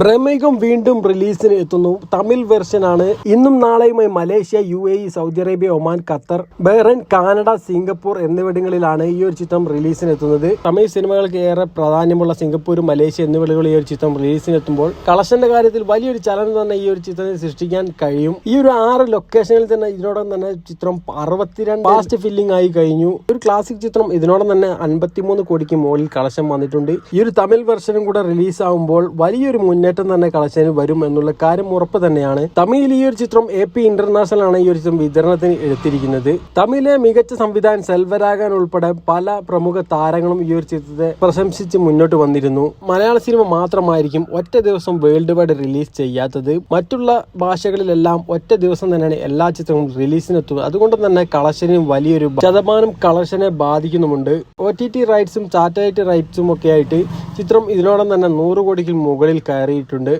ബ്രഹ്മയുഗം വീണ്ടും റിലീസിന് എത്തുന്നു. തമിഴ് വെർഷനാണ് ഇന്നും നാളെയുമായി Malaysia U A E Saudi Arabia Oman Qatar Bahrain Canada Singapore എന്നിവിടങ്ങളിലാണ് ഈ ഒരു ചിത്രം റിലീസിന് എത്തുന്നത്. തമിഴ് സിനിമകൾക്ക് ഏറെ പ്രാധാന്യമുള്ള സിംഗപ്പൂർ മലേഷ്യ എന്നിവിടങ്ങളിൽ ഈ ഒരു ചിത്രം റിലീസിന് എത്തുമ്പോൾ കളക്ഷന്റെ കാര്യത്തിൽ വലിയൊരു ചലനം തന്നെ ഈ ഒരു ചിത്രത്തിൽ സൃഷ്ടിക്കാൻ കഴിയും. ഈ ഒരു ആറ് ലൊക്കേഷനിൽ തന്നെ ഇതിനോടൊപ്പം തന്നെ ചിത്രം അറുപത്തിരണ്ട് ഫാസ്റ്റ് ഫില്ലിംഗ് ആയി കഴിഞ്ഞു. ഒരു ക്ലാസിക് ചിത്രം ഇതിനോടൊപ്പം തന്നെ അൻപത്തിമൂന്ന് കോടിക്ക് മുകളിൽ കളക്ഷൻ വന്നിട്ടുണ്ട്. ഈ ഒരു തമിഴ് വെർഷനും കൂടെ റിലീസ് ആവുമ്പോൾ വലിയൊരു മുന്നേറ്റം തന്നെ കളക്ഷന് വരും എന്നുള്ള കാര്യം ഉറപ്പ് തന്നെയാണ്. തമിഴിൽ ഈ ഒരു ചിത്രം എ പി ഇന്റർനാഷണൽ ആണ് ഈ ഒരു ചിത്രം വിതരണത്തിന് എടുത്തിരിക്കുന്നത്. തമിഴിലെ മികച്ച സംവിധായകൻ സെൽവരാഗൻ ഉൾപ്പെടെ പല പ്രമുഖ താരങ്ങളും ഈ ഒരു ചിത്രത്തെ പ്രശംസിച്ച് മുന്നോട്ട് വന്നിരുന്നു. മലയാള സിനിമ മാത്രമായിരിക്കും ഒറ്റ ദിവസം വേൾഡ് വൈഡ് റിലീസ് ചെയ്യാത്തത്. മറ്റുള്ള ഭാഷകളിലെല്ലാം ഒറ്റ ദിവസം തന്നെയാണ് എല്ലാ ചിത്രങ്ങളും റിലീസിനെത്തുന്നത് അതുകൊണ്ട് തന്നെ കളക്ഷനും വലിയൊരു ശതമാനം കളക്ഷനെ ബാധിക്കുന്നുമുണ്ട്. ഒ ടി ടി റൈറ്റ്സും സാറ്റലൈറ്റ് റൈറ്റ്സും ഒക്കെ ആയിട്ട് ചിത്രം ഇതിനോടൊപ്പം തന്നെ നൂറ് കോടിക്ക് മുകളിൽ കയറിയിട്ടുണ്ട്